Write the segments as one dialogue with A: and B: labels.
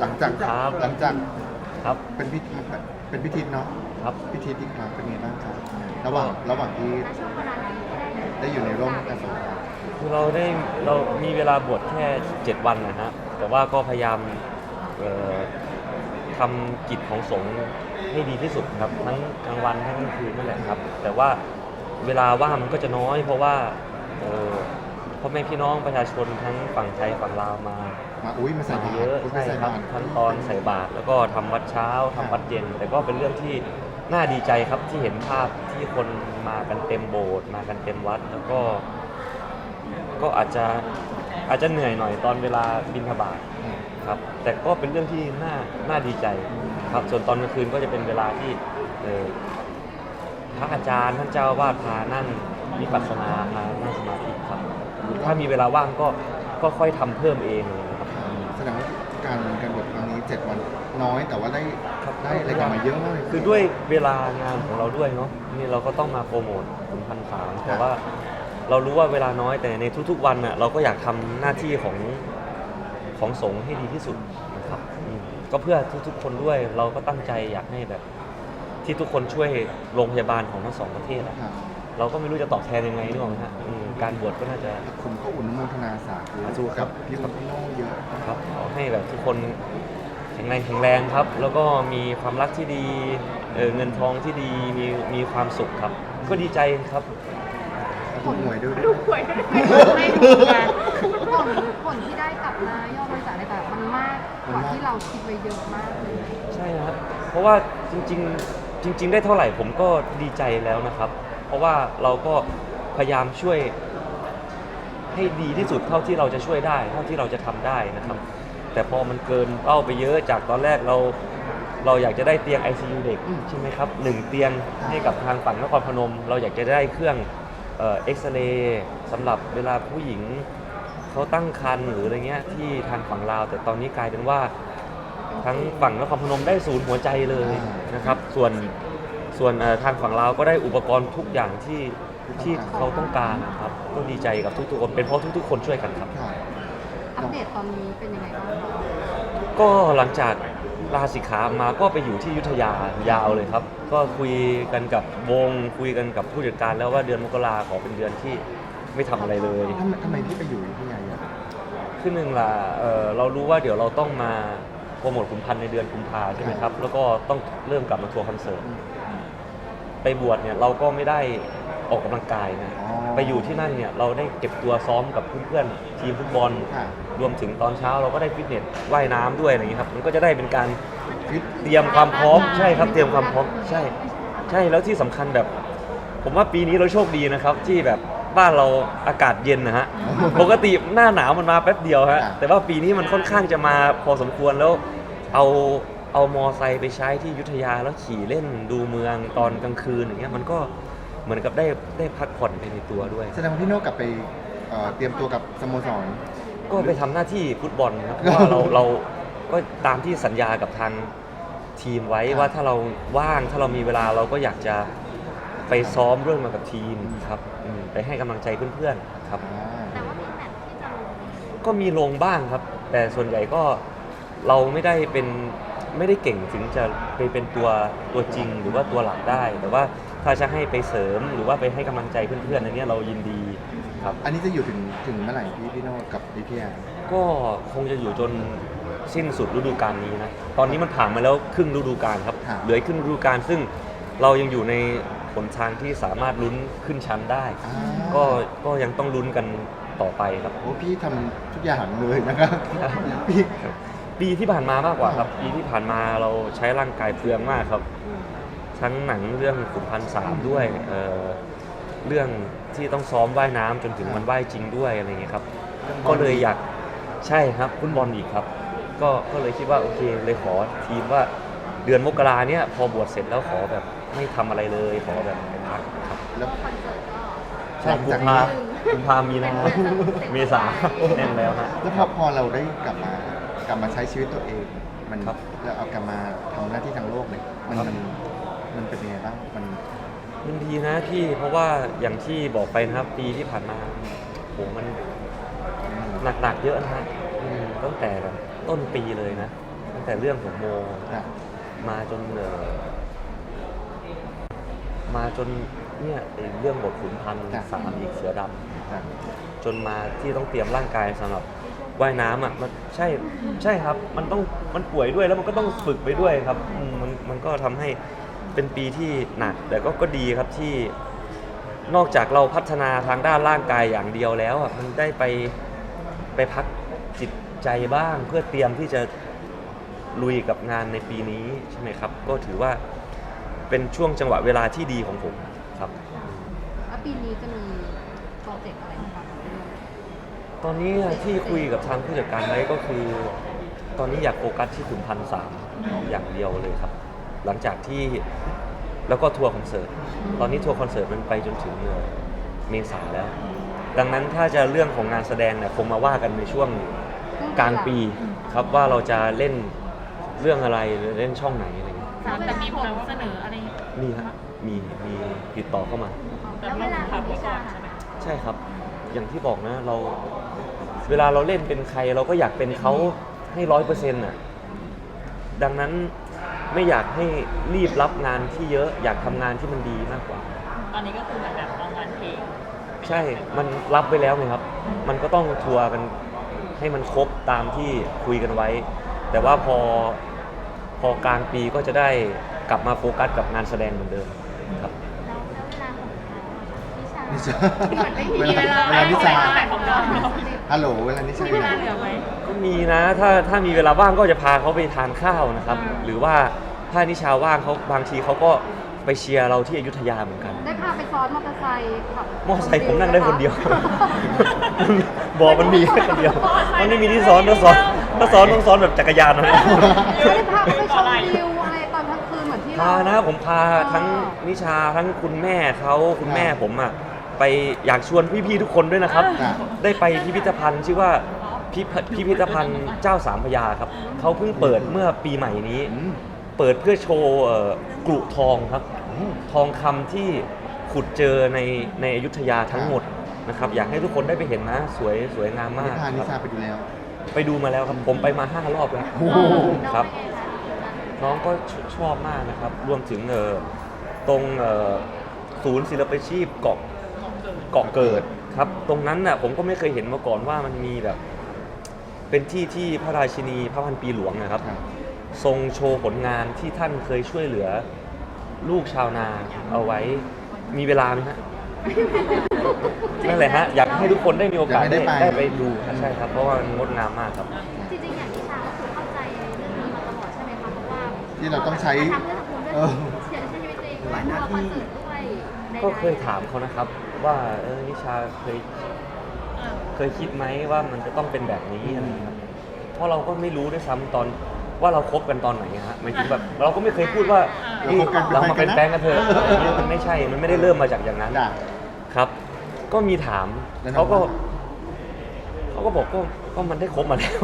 A: หลังจาก
B: ครับ
A: หลังจาก
B: ครับ
A: เป็นพิธีเป็นพิธีเนาะ
B: ครับ
A: พิธีที่ครับเป็นไงบ้างครับ ระหว่างระหว่างที่ได้อยู่ในร่มกระทรวงครับ
B: คือเราได้เรามีเวลาบวชแค่ 7 วันนะฮะแต่ว่าก็พยายามเอ่อทำกิจของสงฆ์ให้ดีที่สุดครับทั้งกลางวันทั้งกลางคืนนั่นแหละครับ แต่ว่าเวลาว่างมันก็จะน้อยเพราะว่าเอ่อ พ่อแม่พี่น้องประชาชนทั้งฝั่งไทยฝั่งลาวมา
A: มาอุ้ยมาใส่
B: มา
A: บาต
B: เย
A: ร
B: อะ
A: คุณไป
B: ใช่
A: ใส่
B: ครับ
A: บาตร
B: ทั้งตอนใส่บาตรแล้วก็ทำวัดเช้าทำวัดเย็น แต่ก็เป็นเรื่องที่น่าดีใจครับที่เห็นภาพที่คนมากันเต็มโบสถ์มากันเต็มวัดแล้วก็ ก็อาจจะอาจจะเหนื่อยหน่อยตอนเวลาบินทบาท
A: อืม
B: ครับ แต่ก็เป็นเรื่องที่น่าน่าดีใจครับส่วนตอนกลางคืนก็จะเป็นเวลาที่เอ่อพระอาจารย์ท่านเจ้าอาวาดพานั่งวิปัสสนามานั่งสมาธิครับ ถ้ามีเวลาว่างก็ก็ค่อยทำเพิ่มเองเลยนะครับ
A: แสดงว่าการการบวชครั้งนี้7วันน้อยแต่ว่าได้
B: ครับ
A: ได้อะไรกลับมาเยอะมากเลย
B: คือด้วยเวลางานของเราด้วยเนาะนี่เราก็ต้องมาโปรโมทถึงพันสามแต่ว่าเรารู้ว่าเวลาน้อยแต่ในทุกๆวันน่ะเราก็อยากทำหน้าที่ของของสงฆ์ให้ดีที่สุดนะครับอืมก็เพื่อทุกๆคนด้วยเราก็ตั้งใจอยากให้แบบ ที่ทุกคนช่วยโรงพยาบาลของทั้งสองประเทศอะ
A: ครับ
B: เราก็ไม่รู้จะตอบแทนยังไงนึกออกไหมฮะอืมการบวชก็น่าจะ
A: ผมก็อุ่นโมทนาสาธุ
B: สาธุครับ
A: พี่กับพี่โน่เยอะ
B: ครับขอให้แบบทุกคนแข็งแรงแข็งแรงครับ แล้วก็มีความรักที่ดีเออเงินทองที่ดีมีมีความสุขครับ ก็ดีใจครับ
A: ถูกหวยด้วย
C: ดูหวยไม่ถูกไงผลผลที่ได้กลับมายอดบริจาคในแต่มันมากกว่าที่เราคิดไว้เยอะมากเลย
B: ใช่ครับเพราะว่าจริงๆจริง ๆ ได้เท่าไหร่ผมก็ดีใจแล้วนะครับ เพราะว่าเราก็พยายามช่วยให้ดีที่สุดเท่าที่เราจะช่วยได้ เท่าที่เราจะทำได้นะครับ แต่พอมันเกินเป้าไปเยอะจากตอนแรกเรา เราอยากจะได้เตียง ICU เด็กใช่ไหมครับหนึ่งเตียงให้กับทางฝั่งนครพนม เราอยากจะได้เครื่องเอ็กซเรย์สำหรับเวลาผู้หญิงเขาตั้งครรภ์หรืออะไรเงี้ยที่ทางฝั่งลาว แต่ตอนนี้กลายเป็นว่าทั้งฝั่งนครพนมได้ศูนย์หัวใจเลยนะครับ ส่วน ส่วนเอ่อทางฝั่งลาวก็ได้อุปกรณ์ทุกอย่างที่ที่เขาต้องการนะครับก็ดีใจกับทุกๆคนเป็นเพราะทุกๆ คนช่วยกันครับ
A: ค่ะ
C: อัปเดตตอนนี้เป็นยังไงบ้างคะ
B: ก็หลังจากลาสิกขามาก็ไปอยู่ที่อยุธยายาวเลยครับ ก็คุยกันกับวงคุยกันกับผู้จัดการแล้วว่าเดือนมกราขอเป็นเดือนที่ไม่ทำอะไรเลย
A: ทำไมทำไมพี่ไปอยู่ที่ไหนอะ
B: ขึ้นหนึ่งล่ะเอ่อเรารู้ว่าเดี๋ยวเราต้องมาโปรโมทขุนพันธ์ในเดือนกุมภาใช่ไหมครับ แล้วก็ต้องเริ่มกลับมาทัวร์คอนเสิร์ต ไปบวชเนี่ยเราก็ไม่ได้ออกกำลังกายนะ
A: อ๋อ
B: ไปอยู่ที่นั่นเนี่ยเราได้เก็บตัวซ้อมกับเพื่อนๆทีมฟุตบอล
A: ค่ะ
B: รวมถึงตอนเช้าเราก็ได้ฟิตเนสว่ายน้ำด้วยอะไรอย่างนี้ยครับมันก็จะได้เป็นการ
A: ฟิต
B: เตรียมความพร้อมใช่ครับเตรียมความพร้อมใช่ ใช่แล้วที่สำคัญแบบ ผมว่าปีนี้เราโชคดีนะครับ ที่แบบบ้านเราอากาศเย็นนะฮะ ปกติหน้าหนาวมันมาแป๊บเดียวฮะ
A: อ่า
B: แต่ว่าปีนี้มันค่อนข้างจะมาพอสมควรแล้วเอา เอามอไซค์ไปใช้ที่อยุธยาแล้วขี่เล่นดูเมืองตอนกลางคืนอย่างเงี้ยมันก็เหมือนกับได้ได้พักผ่อนไปในตัวด้วย
A: แสดงว่าพี่โน่กลับไปเอ่อเตรียมตัวกับสโมสร
B: ก็ไปทำหน้าที่ฟุตบอลนะครับเพราะว่าเราเราก็ตามที่สัญญากับทางทีมไว้
A: ครับ
B: ว่าถ้าเราว่างถ้าเรามีเวลาเราก็อยากจะไปซ้อมร่วมมากับทีมครับอืมไปให้กำลังใจเพื่อนๆครับ
A: อ่า
C: แต่ว่ามีแมตช์ที่จะลง
B: ก็มีลงบ้างครับ แต่ส่วนใหญ่ก็เราไม่ได้เป็น ไม่ได้เก่งถึงจะไปเป็นตัวตัวจริงหรือว่าตัวหลักได้ แต่ว่าถ้าจะให้ไปเสริมหรือว่าไปให้กำลังใจเพื่อนๆอันเนี้ยเรายินดีครับ
A: อันนี้จะอยู่ถึงถึงเมื่อไหร่พี่พี่โน่กับพี่พี่แอน
B: ก็คงจะอยู่จนสิ้นสุดฤดูกาลนี้นะ ตอนนี้มันผ่านมาแล้วครึ่งฤดูกาลครับ เหลืออีกครึ่งฤดูกาลซึ่งเรายังอยู่ในหนทางที่สามารถลุ้นขึ้นชั้นได้
A: อ่า
B: ก็ก็ยังต้องลุ้นกันต่อไปครับ
A: โอ้พี่ทำทุกอย่างเลยนะครับพี่
B: ปีที่ผ่านมามากกว่าครับ ปีที่ผ่านมาเราใช้ร่างกายเปลืองมากครับ ทั้งหนังเรื่องขุนพันสามด้วยเอ่อเรื่องที่ต้องซ้อมว่ายน้ำจนถึงมันว่ายจริงด้วยอะไรอย่างเงี้ยครับ ก็เลยอยากใช่ครับฟุตบอลอีกครับ ก็ก็เลยคิดว่าโอเคเลยขอทีมว่าเดือนมกราเนี่ยพอบวชเสร็จแล้วขอแบบไม่ทำอะไรเลยขอแบบพักครับ
A: แล้ว
C: คอนเสิร์ตก็
B: ใช่
A: หลัง
B: กุ
A: จาก
B: ม
A: นี้
B: ภากุมภามีนาเมษาแน่นแล้วฮะ
A: แล้วพอพอเราได้กลับมา กลับมาใช้ชีวิตตัวเอง มัน
B: ครับ
A: แล้วเอากลับมาทำหน้าที่ทางโลกเนี่ยมัน
B: ครับ
A: มันมันเป็นยังไงบ้างมัน
B: มันดีนะพี่เพราะว่าอย่างที่บอกไปนะครับปีที่ผ่านมาโหมันหนักๆเยอะนะฮะอืมตั้งแต่แบบต้นปีเลยนะ ตั้งแต่เรื่องของโม
A: ครับ
B: มาจนเอ่อมาจนเนี่ยไอ้เรื่องบทขุนพันธ์สามอีกเสือดำ
A: ครับ
B: จนมาที่ต้องเตรียมร่างกายสำหรับ ว่ายน้ำอะมันใช่ใช่ครับ มันต้องมันป่วยด้วยแล้วมันก็ต้องฝึกไปด้วยครับอืมมันมันก็ทำให้เป็นปีที่หนัก แต่ก็ก็ดีครับที่ นอกจากเราพัฒนาทางด้านร่างกายอย่างเดียวแล้วอะมันได้ไปไปพักจิตใจบ้าง เพื่อเตรียมที่จะลุยกับงานในปีนี้ใช่ไหมครับ ก็ถือว่าเป็นช่วงจังหวะเวลาที่ดีของผมครับ
C: แล้วปีนี้จะมีโปรเจกต์อะไรบ้าง
B: ตอนนี้ที่คุยกับทางผู้จัดการไว้ก็คือ ตอนนี้อยากโฟกัสที่ขุนพันสามอย่างเดียวเลยครับ หลังจากที่แล้วก็ทัวร์คอนเสิร์ตตอนนี้ทัวร์คอนเสิร์ตมันไปจนถึงเมษาแล้ว ดังนั้นถ้าจะเรื่องของงานแสดงเนี่ยคงมาว่ากันในช่วงกลางปีครับว่าเราจะเล่นเรื่องอะไรหรือเล่นช่องไหนอะไรเงี้ย
D: แต่มีผลเสนออะไร
B: มีฮะมีมีติดต่อเข้ามา
D: แล้วเวลาของพี่การใช่ไหม
B: ใช่ครับ อย่างที่บอกนะเรา เวลาเราเล่นเป็นใครเราก็อยากเป็นเขาให้ร้อยเปอร์เซ็นต์อะดังนั้นไม่อยากให้รีบรับงานที่เยอะอยากทำงานที่มันดีมากกว่า
D: ตอนนี้ก็คือเหมือนแบบเอางานเพลง
B: ใช่มันรับไปแล้วไงครับ มันก็ต้องทัวร์กันให้มันครบตามที่คุยกันไว้ แต่ว่าพอพอกลางปีก็จะได้กลับมาโฟกัสกับงานแสดงเหมือนเดิมครับ
C: แล้วเวลาของเรา
A: นิชา
C: เหมือนไม่มี
A: เวลาเวลานิชา
D: เวลาของเรา
A: ฮัลโหลเวลานิชา
D: มีเวลาเหลือไหม
B: ก็มีนะถ้าถ้ามีเวลาว่างก็จะพาเขาไปทานข้าวนะครับ
D: อืม
B: หรือว่าถ้านิชาว่างเขาบางทีเขาก็ไปเชียร์เราที่อยุธยาเหมือนกัน
C: ได้พาไปซ้อนมอเตอร์ไซค์ขับ
B: มอไซค์ผมนั่งได้คนเดียว บอกมันมีแค่คนเดียว มันไม่มีที่ซ้อนถ้าซ้อนถ้าซ้อนต้องซ้อนแบบจักรยานนะ
C: ไม่ได้พาไปชมวิวอะไรตอนกลางคืนเหมือนที่เรา
B: พานะผมพาทั้งนิชาทั้งคุณแม่เขาคุณแม่ผมอะ ไปอยากชวนพี่ๆทุกคนด้วยนะครับ
A: อะ
B: ได้ไปพิพิธภัณฑ์ชื่อว่าพิพพิพิธภัณฑ์เจ้าสามพระยาครับเขาเพิ่งเปิดเมื่อปีใหม่นี้
A: อืม
B: เปิดเพื่อโชว์เอ่อกรุทองครับ ทองคำที่ขุดเจอในในอยุธยาทั้งหมดนะครับ อยากให้ทุกคนได้ไปเห็นนะสวยสวยงามมาก
A: พานิ
B: ค
A: ชา
B: รับ
A: ไปดูแล้ว
B: ไปดูมาแล้วครับผมไปมาห้ารอบแล้ว
A: โอ้โห
B: ครับ น้องก็ชชอบมากนะครับ รวมถึงเอ่อตรงเอ่อศูนย์ศิลปาชีพเกาะ เกาะเกิดครับ ตรงนั้นน่ะผมก็ไม่เคยเห็นมาก่อนว่ามันมีแบบ เป็นที่ที่พระราชินีพระพันปีหลวงนะครับ
A: ครับ
B: ทรงโชว์ผลงานที่ท่านเคยช่วยเหลือ ลูกชาวนาเอาไว้มีเวลาไหมฮะนั่นแหละฮะอยากให้ทุกคนได้มีโอกาส
A: อยากให้
B: ได้
A: ได้ไป
B: ได้ไปดูครับใช่ครับเพราะว่ามันงดงามมากครับ
C: จริงๆอย่างนิชาก็คือเข้าใจเรื่องนี้มาตลอดใช่ไหมคะเพราะว่า
A: ที่เราต้องใช้
C: ทำเพื่อสังคม
A: เอ
C: ด้วย
A: อ
C: เสียชีวิตตัวเองด้วยทัวร์คอนเสิร์ตด้วยใด ๆ
B: ก็เคยถามเขานะครับ ว่าเออนิชาเคยเคยคิดไหมว่ามันจะต้องเป็นแบบนี้อะไรอย่างเงี้ยครับเพราะเราก็ไม่รู้ด้วยซ้ำตอนว่าเราคบกันตอนไหนฮะหมายถึงแบบเราก็ไม่เคยพูดว่า
A: เรา
B: นี่
A: คบกัน
B: เรามาเป็น
A: เป็น
B: แฟ
A: แฟ
B: น
A: นกั
B: กัน
A: น
B: เถ
A: นะ
B: อะอะไรอย่างเงี้ยมันไม่ใช่มันไม่ได้เริ่มมาจากอย่างนั้น
A: ด่า
B: ครับ ก็มีถาม
A: แล้วน้อง
B: เขาก็
A: ว่า
B: เขาก็บอกก็ก็มันได้คบมาแล้ว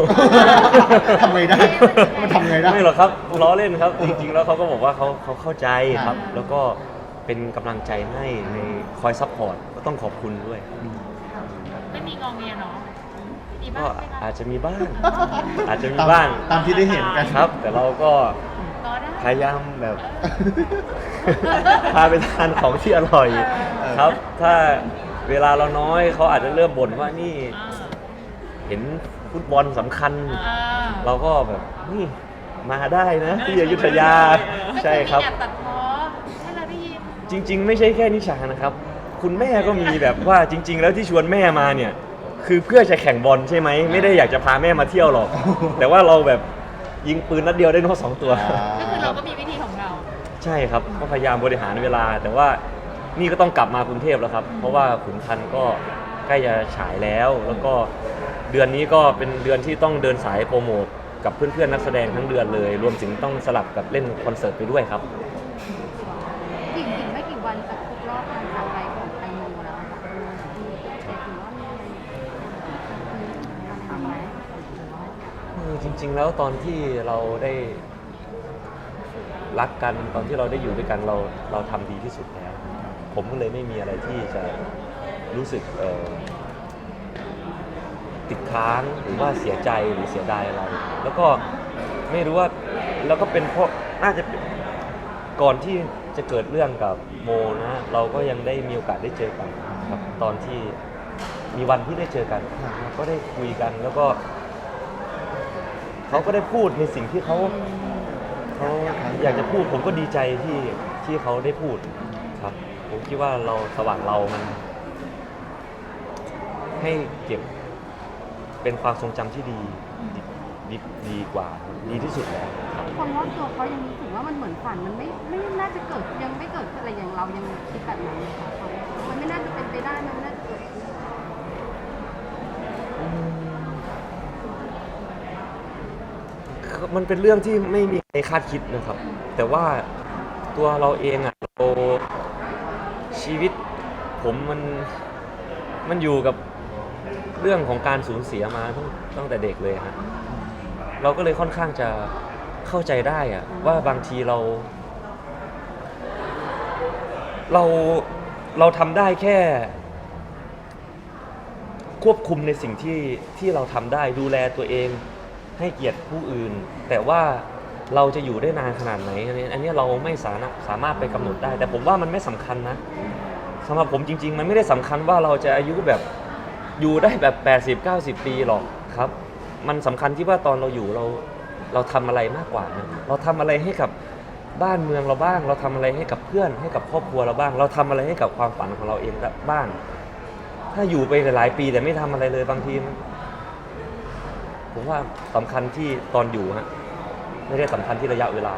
A: ทำไงได้มันทำไงได้
B: ไม่หรอกครับล้อเล่นครับ จริงๆแล้วเขาก็บอกว่าเขาเขาเข้าใจครับ
A: อ่า
B: แล้วก็ เป็นกำลังใจให้ในคอยซัพพอร์ตก็ต้องขอบคุณด้วย
D: ไม่มีงองเงียเนาะมี
B: ก็
D: บ้างไหมคะ
B: อาจจะมีบ้าง อาจจะมี
A: ตาม
B: บ้าง
A: ตามที่ได้เห็นกัน
B: ครับ แต่เราก็
D: รอได้
B: พยายามแบบ พาไปทานของที่อร่อย
A: เออ
B: ครับ ถ้าเวลาเราน้อยเขาอาจจะเริ่มบ่นว่านี่
D: อ่า
B: เห็นฟุตบอลสำคัญ
D: อ่า
B: เราก็แบบนี่มาได้นะ ที่อยุธยาใช่ครับ
D: ก็อมีแอบตัดพ้อให้เราได้ยิน
B: จริง ๆ ไม่ใช่แค่นิชานะครับ คุณแม่ก็มีแบบว่าจริง ๆ แล้วที่ชวนแม่มาเนี่ย คือเพื่อจะแข่งบอลใช่ไหม ไม่ได้อยากจะพาแม่มาเที่ยวหรอก แต่ว่าเราแบบยิงปืนนัดเดียวได้นกสองตัว
A: อ่า
D: ก็คือเราก็มีวิธีของเรา
B: ใช่ครับก็พยายามบริหารเวลา แต่ว่านี่ก็ต้องกลับมากรุงเทพแล้วครับ เพราะว่าขุนพันธ์ก็ใกล้จะฉายแล้ว แล้วก็เดือนนี้ก็เป็นเดือนที่ต้องเดินสายโปรโมทกับเพื่อนๆนักแสดงทั้งเดือนเลย รวมถึงต้องสลับกับเล่นคอนเสิร์ตไปด้วยครับ
C: อีกอีกไม่กี่วันจะครบรอบการจากไปของแตงโมแล้วอะค่ะแต่ถือว่ามีอะไรทำไหม
B: เออจ ริง ๆ แล้วตอนที่เราได้รักกันตอนที่เราได้อยู่ด้วยกันเราเราทำดีที่สุดแล้ว ผมก็เลยไม่มีอะไรที่จะรู้สึกเอ่อติดค้างหรือว่าเสียใจหรือเสียดายอะไร แล้วก็ไม่รู้ว่าแล้วก็เป็นเพราะน่าจะเป็นก่อนที่จะเกิดเรื่องกับโมนะ เราก็ยังได้มีโอกาสได้เจอกันครับตอนที่มีวันที่ได้เจอกัน ก็ได้คุยกันแล้วก็ เขาก็ได้พูดในสิ่งที่เขาเขาอยากจะพูดผมก็ดีใจที่ที่เขาได้พูดครับ ผมคิดว่าเราสว่างเรามัน ให้เก็บเป็นความทรงจำที่ดีดีดีดีกว่าดีที่สุดแล้วครับ
C: คนรอบตัวเขายังรู้สึกว่ามันเหมือนฝันมันไม่ไม่น่าจะเกิดยังไม่เกิดอะไรอย่างเรายังคิดแบบนั้นเลยค่ะเขามันไม่น่าจะเป็นไปได้มันไม่น่าจะ
B: มันเป็นเรื่องที่ไม่มีใครคาดคิดนะครับ แต่ว่าตัวเราเองอะเราชีวิตผมมันมันอยู่กับเรื่องของการสูญเสียมาตั้งตั้งแต่เด็กเลยฮะเราก็เลยค่อนข้างจะเข้าใจได้อะว่าบางทีเรา เราเราทำได้แค่ ควบคุมในสิ่งที่ที่เราทำได้ดูแลตัวเอง ให้เกียรติผู้อื่น แต่ว่าเราจะอยู่ได้นานขนาดไหนอันนี้อันนี้เราไม่สามารถสามารถไปกำหนดได้ แต่ผมว่ามันไม่สำคัญนะสำหรับผมจริง ๆ มันไม่ได้สำคัญว่าเราจะอายุแบบอยู่ได้แบบ 80 90 ปีหรอกครับ มันสำคัญที่ว่าตอนเราอยู่เราเราทำอะไรมากกว่านะเราทำอะไรให้กับบ้านเมืองเราบ้าง เราทำอะไรให้กับเพื่อนให้กับครอบครัวเราบ้าง เราทำอะไรให้กับความฝันของเราเองบ้าง ถ้าอยู่ไปหลายๆปีแต่ไม่ทำอะไรเลยบางทีมัน ผมว่าสำคัญที่ตอนอยู่ฮะไม่ได้สำคัญที่ระยะเวลา